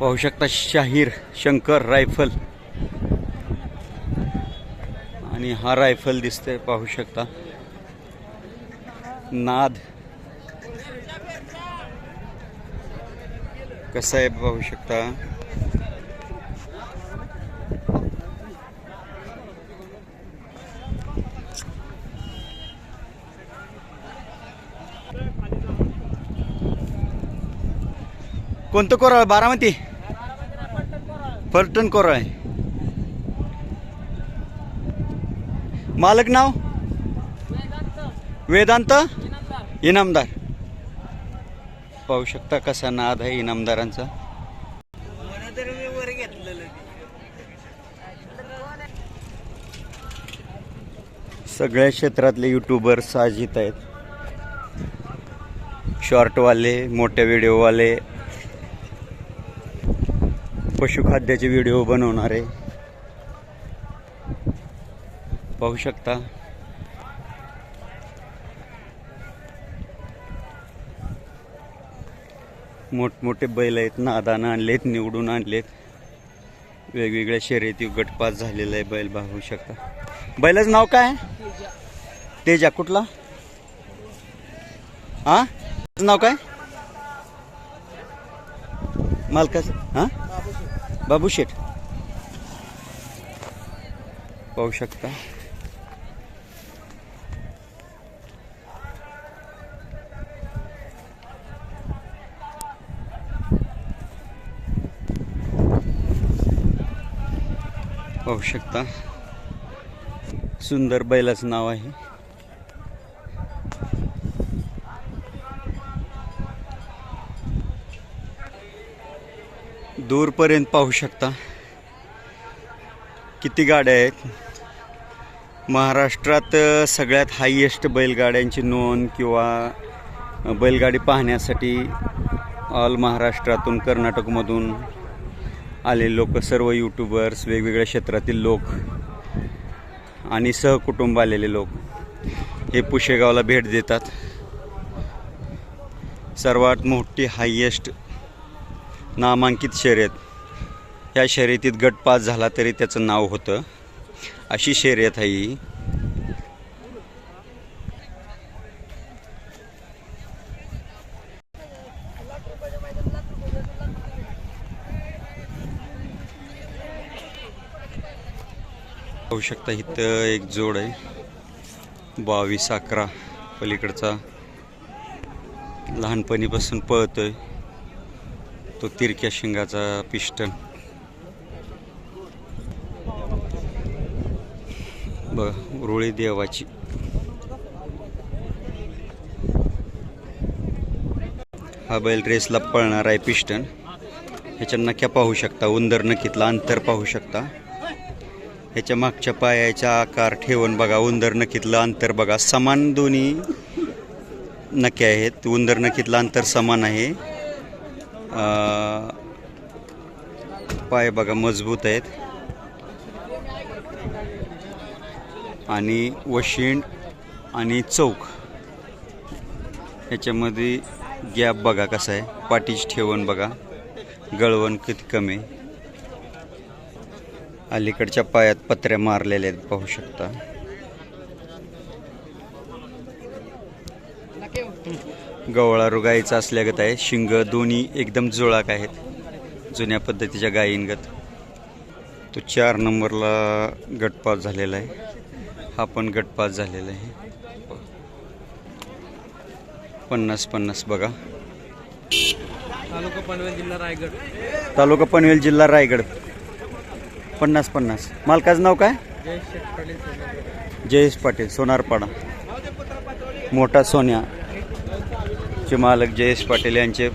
पाहू शकता शाहीर शंकर रायफल. आणि हा रायफल दिसतंय पाहू शकता. नाद. कसं आहे पाहू शकता? कोणतं कोराळ? बारामती. फलटण कोर आहे मालक नाव? वेदांत. इनामदार. पाहू शकता कसा नाद आहे इनामदारांचा. सगळ्या क्षेत्रातले यूट्यूबर्स आज येत आहेत. शॉर्टवाले मोठे व्हिडिओवाले पशुखाद्याचे व्हिडिओ बनवणारे पाहू शकता. मोठमोठे बैल आहेत नादानं आणलेत निवडून आणलेत. वेगवेगळ्या शर्यती गटपास झालेला आहे बैल पाहू शकता. बैलाचं नाव काय? तेजा. कुठला? हा त्याचं नाव काय? मालकाच. हा बाबू शेठ. पाहू शकता. पाहू शकता. सुंदर बैलाचं नाव आहे. दूरपर्यंत पाहू शकता. किती गाड्या आहेत? महाराष्ट्रात सगळ्यात हायेस्ट बैलगाड्यांची नोंद किंवा बैलगाडी पाहण्यासाठी ऑल महाराष्ट्रातून कर्नाटकमधून आलेले लोक सर्व यूट्यूबर्स वेगवेगळ्या क्षेत्रातील लोक आणि सहकुटुंब आलेले लोक हे पुशेगावला भेट देतात. सर्वात मोठी हायेस्ट नामांकित शर्यत. या शर्यतीत गट पास झाला तरी त्याचं नाव होतं. अशी शर्यत आहे ही. पाहू शकता इथं एक जोड आहे. बावीस अकरा पलीकडचा. लहानपणीपासून पळतोय. तो तिरक्या शिंगाचा पिस्टन बघा रुळी देवाची. हा बैल रेसला पळणार आहे पिस्टन ह्याच्या नक्या पाहू शकता उंदर नखीतला अंतर पाहू शकता. ह्याच्या मागच्या पायाचा आकार ठेवून बघा उंदर नखीतलं अंतर बघा. समान दोन्ही नखे आहेत. उंदर नखीतलं अंतर समान आहे. पाय बघा मजबूत आहेत. आणि वशिंड आणि चौक. ह्याच्यामध्ये गॅप बघा कसा आहे. पाठीची ठेवण बघा. गळवण किती कमी अलीकडच्या पायात पत्र्या मारलेल्या आहेत पाहू शकता. गवळा रुगाईचा असल्यागत आहे. शिंग दोन्ही एकदम जुळाक आहेत. जुन्या पद्धतीच्या गायींगत तो चार नंबरला गटपास झालेला आहे. हा पण गटपास झालेला आहे. पन्नास पन्नास बघा. तालुका पनवेल जिल्हा रायगड. तालुका पनवेल जिल्हा रायगड. पन्नास पन्नास. मालकाचं नाव काय. जयेश पाटील सोनारपाडा. मोठा सोन्या. चे मालक जयेश पाटील यांचे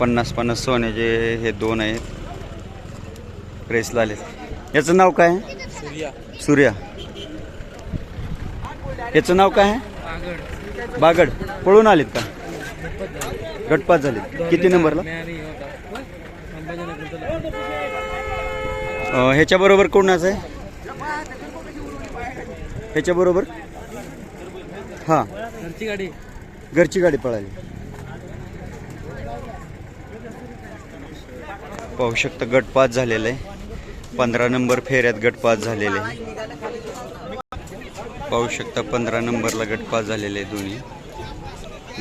पन्नास पन्नास सोन्याचे हे दोन आहेत. रेसला आले याचं नाव काय? आहे सूर्या. सूर्या. याचं नाव काय? आहे बागड. पळून आलेत का? गटपात झाले किती नंबरला? ह्याच्याबरोबर कोणाचं आहे? ह्याच्याबरोबर? हां. घरची गाडी. घरची गाडी पळाली. पाहू शकता गटपात झालेला आहे. पंधरा नंबर फेऱ्यात गटपात झालेले आहे. पाहू शकता पंधरा नंबरला गटपात झालेले आहे दोन्ही.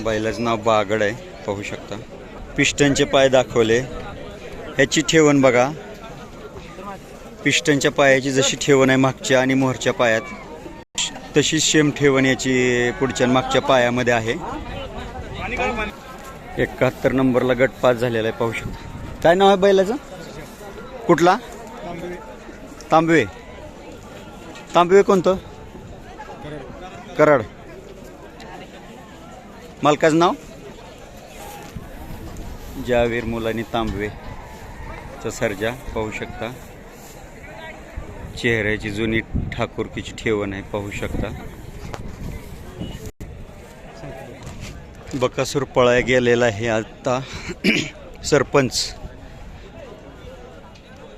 बैलाचं नाव बागड आहे पाहू शकता. पिस्टनचे पाय दाखवले. ह्याची ठेवण बघा. पिस्टनच्या पायाची जशी ठेवण आहे मागच्या आणि मोहरच्या पायात तशीच सेम ठेवण याची पुढच्या मागच्या पायामध्ये आहे. एकाहत्तर नंबरला गटपात झालेला आहे पाहू शकता. काय नाव आहे बैलाचं? कुठला? तांबवे. तांबवे कोणतं? कराड. मालकाचं नाव? जावीर मुलांनी तांबवे. चा सर्जा पाहू शकता. चेहऱ्याची जुनी ठाकूरकीची ठेवण आहे पाहू शकता. बकासूर पळाय गेलेला आहे आता. सरपंच.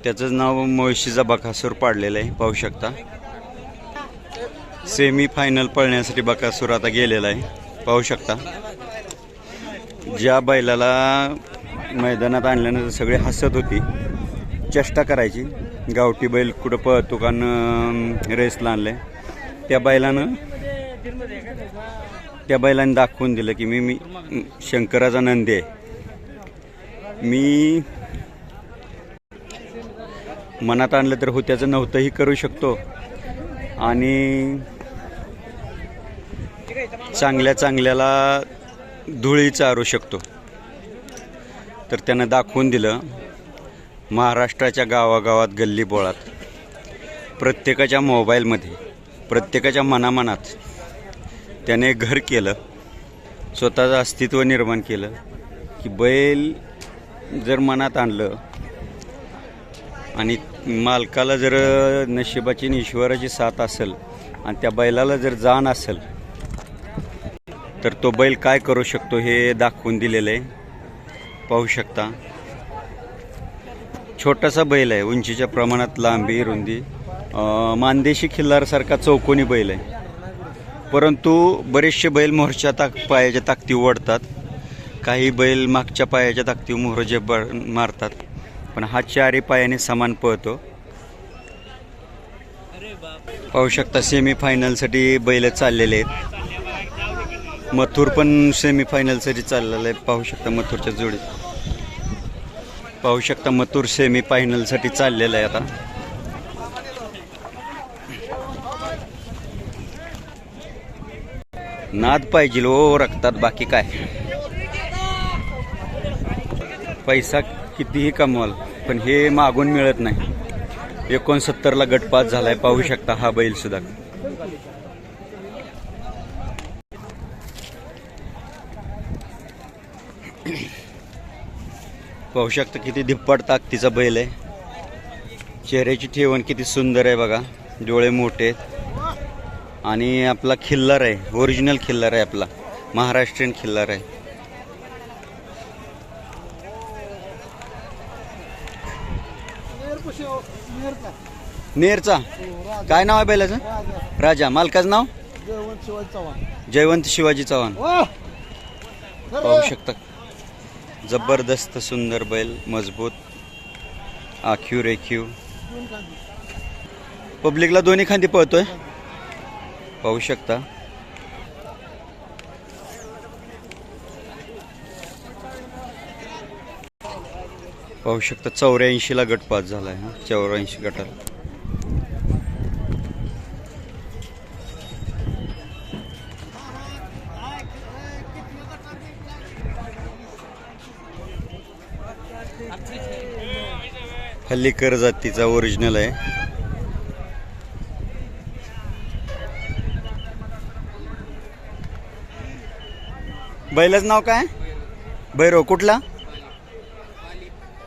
त्याचं नाव मवेशीचा बकासूर पाडलेलं आहे पाहू शकता. सेमी फायनल पळण्यासाठी बकासूर आता गेलेला आहे पाहू शकता. ज्या बैलाला मैदानात आणल्यानंतर सगळे हसत होती चेष्टा करायची. गावठी बैल कुठं पळतो का रेसला रेसला आणलंय. त्या बैलानं त्या बैलाने दाखवून दिलं की मी मी शंकराचा नंदी आहे. मी मनात आणलं तर होत्याचं नव्हतंही करू शकतो. आणि चांगल्या चांगल्याला धुळी चारू शकतो. तर त्यानं दाखवून दिलं महाराष्ट्राच्या गावागावात गल्ली बोळात प्रत्येकाच्या मोबाईलमध्ये प्रत्येकाच्या मनामनात त्याने घर केलं स्वतःचं अस्तित्व निर्माण केलं की बैल जर मनात आणलं आणि मालकाला जर नशिबाची आणि ईश्वराची साथ असेल आणि त्या बैलाला जर जाण असेल तर तो बैल काय करू शकतो हे दाखवून दिलेलं आहे. पाहू शकता. छोटासा बैल आहे उंचीच्या प्रमाणात लांबी रुंदी. मानदेशी खिल्लारसारखा चौकोनी बैल आहे. परंतु बरेचसे बैल मोहरच्या ताक पायाच्या ताकती ओढतात. काही बैल मागच्या पायाच्या ताकती मोहर जे ब मारतात. पण हा चारी पायाने समान पळतो. पाहू शकता सेमीफायनलसाठी बैल चाललेले आहेत. मथुर पण सेमीफायनलसाठी चाललेलं आहे. पाहू शकता मथुरच्या जोडीत. पाहू शकता मथुर सेमीफायनलसाठी चाललेला चाललेलं आहे आता. नाद पाहिजे हो रक्तात बाकी काय. पैसा कितीही कमवाल. पण हे मागून मिळत नाही. एकोणसत्तरला गटपास झालाय पाहू शकता हा बैल सुद्धा. पाहू शकता किती धिप्पट ताकदीचा बैल आहे. चेहऱ्याची ठेवण किती सुंदर आहे बघा. डोळे मोठे आणि आपला खिल्लार आहे ओरिजिनल खिल्लार आहे आपला. महाराष्ट्रीयन खिल्लार आहे. नेरचा. काय नाव आहे बैलाचं? राजा. मालकाचं नाव? जयवंत शिवाजी चव्हाण. पाहू शकता. जबरदस्त सुंदर बैल मजबूत आखीव रेखीव. पब्लिकला दोन्ही खांदी पळतोय. पाहू शकता. पाहू शकता चौऱ्याऐंशीला गटपात झाला आहे हा चौऱ्याऐंशी गटाला. हल्ली कर जातीचा ओरिजिनल आहे. बैलाच नाव काय? भैरव कुठला?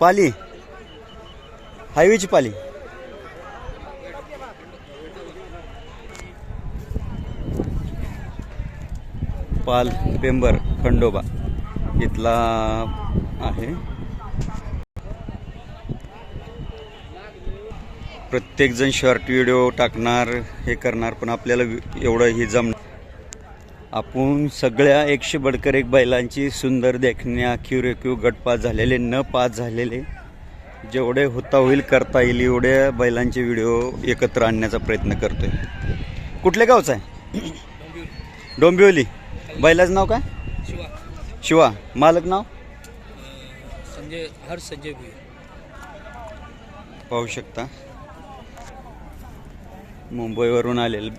पाली. हायवेची पाली. पाल पेंबर खंडोबा. इथला आहे. प्रत्येकजण शॉर्ट व्हिडिओ टाकणार हे करणार पण आपल्याला एवढं ही जमणार आपण सगळ्या एकशे बडकर एक बैलांची सुंदर देखण्या रेखीव गट पास झालेले न पास झालेले जेवढे होता होईल करता येईल एवढे बैलांचे व्हिडिओ एकत्र आणण्याचा प्रयत्न करतोय. कुठल्या गावचा आहे? डोंबिवली. बैलाचं नाव काय? शिवा. शिवा. मालक नाव? संजय हर संजय पाहू शकता. मुंबईवरून आलेले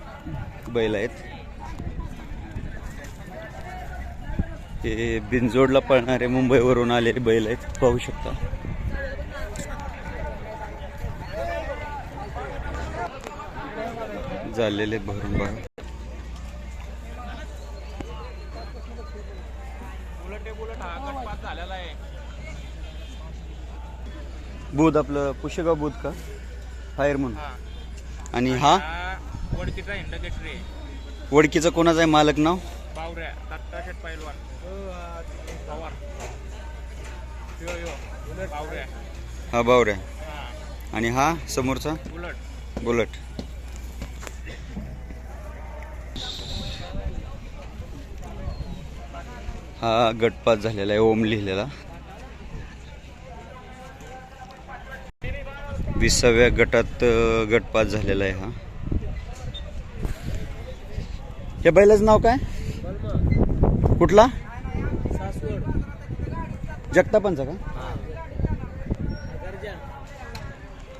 बैल आहेत. हे बिनजोडला पळणारे मुंबईवरून आलेले बैल आहेत. पाहू शकता. झालेले भरून बघा बुध आपलं पुशेगाव बुध का? फायर म्हणून. आणि हा? वडकीचा इंडकेटर आहे वडकीचं कोणाचं आहे? मालक नाव? शेट पैलवान. पवार यो यो बावऱ्या हा बावऱ्या आणि हा समोरचा? बुलट. बुलट हा गटपात झालेला आहे ओम लिहिलेला. विसाव्या गटात गटपात झालेला आहे हा. या बैलाचं नाव काय? कुठला? जगतापांचा का?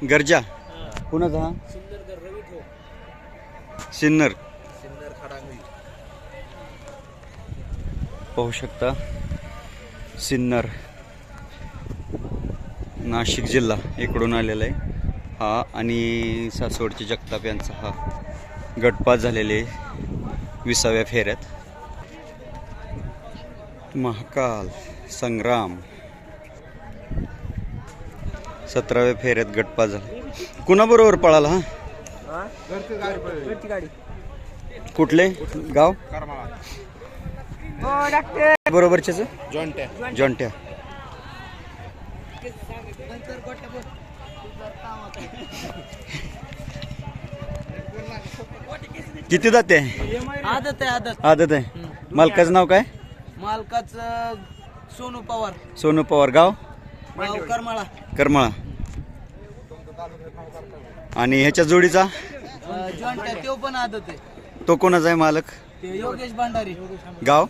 गरजा. हा कुणाचा हा सिन्नर. पाहू शकता. सिन्नर. नाशिक जिल्हा इकडून आलेला आहे. हा आणि सासवडचे जगताप यांचा हा गटपात झालेले विसाव्या फेऱ्यात. महाकाल संग्राम. सतराव्या फेऱ्यात गटपात झाला. कुणाबरोबर पळाला हा? कुठले? गाव? बरोबरच्याच जॉन्ट्या. जॉन्ट्या किती जाते आदत आहे आदत. आदत आहे. मालकाचं नाव काय? मालकाचं सोनू पवार. सोनू पवार गाव? गाव करमाळा. करमाळा. आणि ह्याच्या जोडीचा? आहे तो पण आदत आहे. तो कोणाचा आहे मालक? ते योगेश भांडारी. गाव?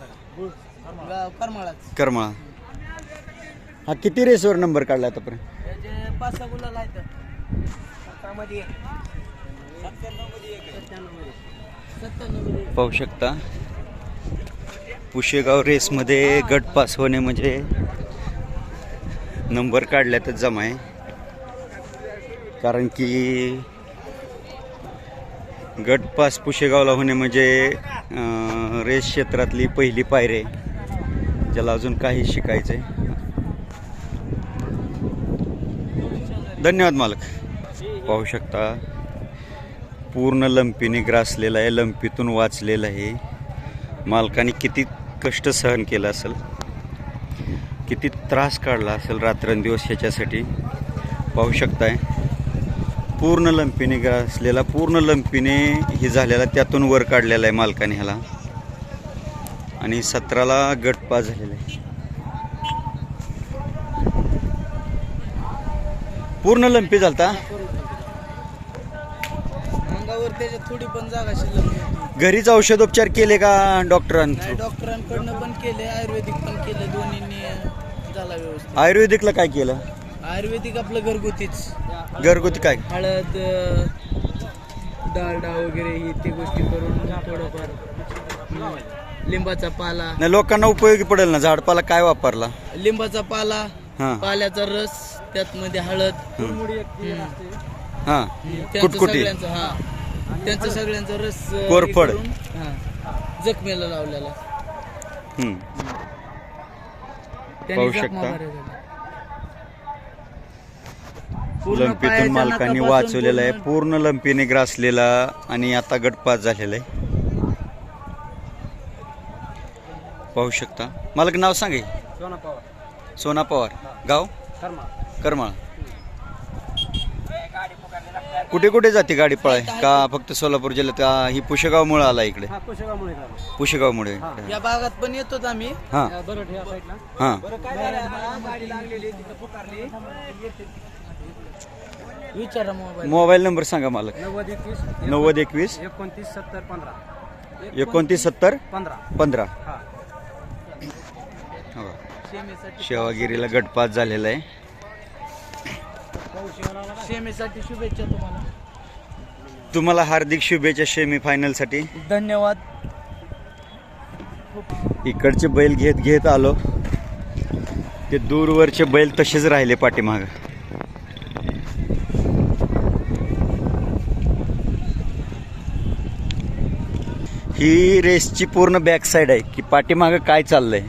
गाव करमाळाच. करमाळा. हा किती रेसवर नंबर काढला आतापर्यंत? त्याचे पाच सहा गुलाल आहेत. पाहू शकता. पुशेगाव रेसमध्ये गट पास होणे म्हणजे नंबर काढल्यातच जमा आहे कारण की गट पास पुशेगावला होणे म्हणजे रेस क्षेत्रातली पहिली पायरी ज्याला अजून काही शिकायचं आहे धन्यवाद मालक. पाहू शकता पूर्ण लंपीने ग्रासलेला आहे लंपीतून वाचलेलं आहे. मालकाने किती कष्ट सहन केलं असेल किती त्रास काढला असेल रात्रंदिवस ह्याच्यासाठी पाहू शकताय. पूर्ण लंपीने असलेला पूर्ण लंपीने हे झालेला त्यातून वर काढलेला आहे मालकाने ह्याला. आणि सतराला गटपा झालेला आहे. पूर्ण लंपी झालता? त्याच्यात थोडी पण जागा शिल्लक नव्हती. घरीच औषधोपचार केले का डॉक्टरांनी नाही डॉक्टरांकडनं पण केले आयुर्वेदिक पण केलं दोन्हींनी झाला व्यवस्थित. आयुर्वेदिकला काय केलं? आयुर्वेदिक आपलं घरगुतीच. घरगुती काय? हळद अं, डाळडा वगैरे ही ती गोष्टी करून थोडंफार हम्म. लिंबाचा पाला. नाही लोकांना उपयोगी पडेल ना झाडपाला काय वापरला? लिंबाचा पाला हा. पाल्याचा रस त्यात मध्ये हळद. हम्म. हा. त्यांचं कुटकुटी. सगळ्यांचं हा. त्यांचं सगळ्यांचा रस अं, हे कोरफड. करून, हा, जखमेला लावलेला. हम्म. त्याने पाहू जखमा शकता. बऱ्या झाल्या. पूर्ण लंपीतून पायाच्या मालकांनी वाचवलेला आहे. पूर्ण- पूर्ण लंपीने ग्रासलेला आणि आता गटपास झालेला आहे. पाहू शकता. मालक नाव सांगे. सोना पवार. गाव? करमाळा. कुठे कुठे जाते गाडी पळाय? का फक्त सोलापूर जिल्ह्यात? का ही पुशेगावमुळे आला इकडे? हा पुशेगावमुळे या भागात पण येतोच आम्ही. हां. बरं ठेवा साईडला हां. गाडी लागलेली तिथं पुकारली. विचारा मोबाईल. मोबाईल नंबर सांगा मला. नव्वद एकवीस नव्वद एकवीस. एकोणतीस सत्तर पंधरा. एकोणतीस सत्तर पंधरा. पंधरा. हा. हो. शेवागिरीला गटपात झालेला आहे. शेमेसाठी शुभेच्छा तुम्हाला. तुम्हाला हार्दिक शुभेच्छा सेमी फायनलसाठी धन्यवाद. इकडचे बैल घेत घेत आलो. ते दूरवरचे बैल तसेच राहिले पाठीमाग. ही रेसची पूर्ण बॅक साईड आहे की पाठीमागं काय चाललंय?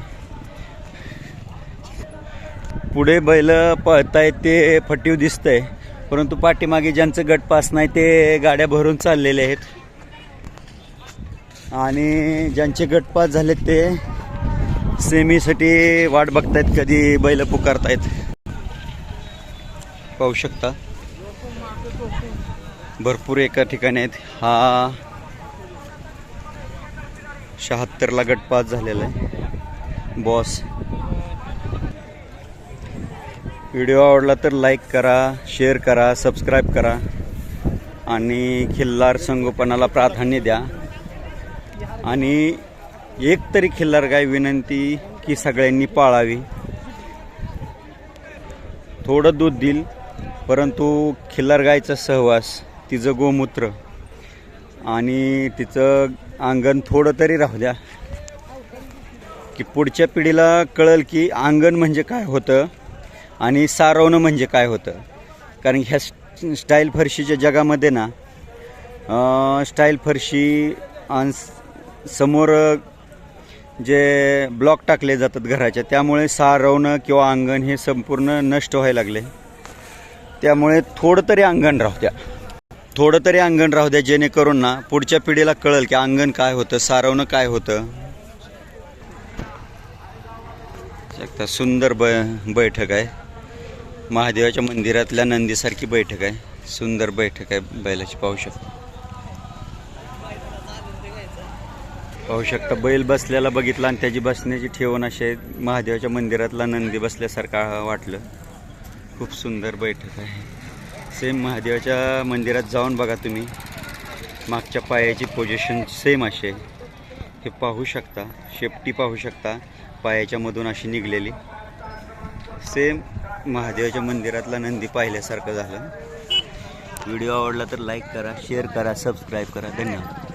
पुढे बैल पळतायत ते फटीव दिसतंय. परंतु पाठीमागे ज्यांचं गट पास नाही ते गाड्या भरून चाललेले आहेत. आणि ज्यांचे गटपास झालेत ते सेमीसाठी वाट बघतायत कधी बैल पुकारतायत. पाहू शकता. भरपूर एका ठिकाणी आहेत. हा शहात्तरला गटपास झालेला आहे. बॉस. व्हिडिओ आवडला तर लाईक करा शेअर करा सबस्क्राईब करा आणि खिल्लार संगोपनाला प्राधान्य द्या. आणि एक तरी खिल्लार गाय विनंती की सगळ्यांनी पाळावी. थोडं दूध देईल परंतु खिल्लार गायचा सहवास तिचं गोमूत्र आणि तिचं अंगण थोडं तरी राहू द्या. की पुढच्या पिढीला कळल की अंगण म्हणजे काय होतं. आणि सारवणं म्हणजे काय होतं? कारण ह्या स्टाईल फरशीच्या जगामध्ये ना स्टाईल फरशी आणि समोर जे ब्लॉक टाकले जातात घराच्या त्यामुळे सारवणं किंवा अंगण हे संपूर्ण नष्ट व्हायला लागले. त्यामुळे थोडं तरी अंगण राहू द्या. थोडं तरी अंगण राहू द्या जेणेकरून ना पुढच्या पिढीला कळेल की अंगण काय होतं सारवणं काय होतं. सुंदर ब बैठक आहे. महादेवाच्या मंदिरातल्या नंदीसारखी बैठक आहे. सुंदर बैठक आहे. बैलाची पाहू शकता. पाहू शकता. बैल बसलेला बघितला आणि त्याची बसण्याची ठेवण अशी आहे. महादेवाच्या मंदिरातला नंदी बसल्यासारखा वाटलं. खूप सुंदर बैठक आहे. सेम महादेवाच्या मंदिरात जाऊन बघा तुम्ही. मागच्या पायाची पोझिशन सेम अशी आहे. हे पाहू शकता. शेपटी पाहू शकता. पायाच्या मधून अशी निघलेली. सेम महादेवाच्या मंदिरातला नंदी पाहिल्यासारखं झालं. व्हिडिओ आवडला तर लाईक करा शेअर करा सबस्क्राईब करा. धन्यवाद.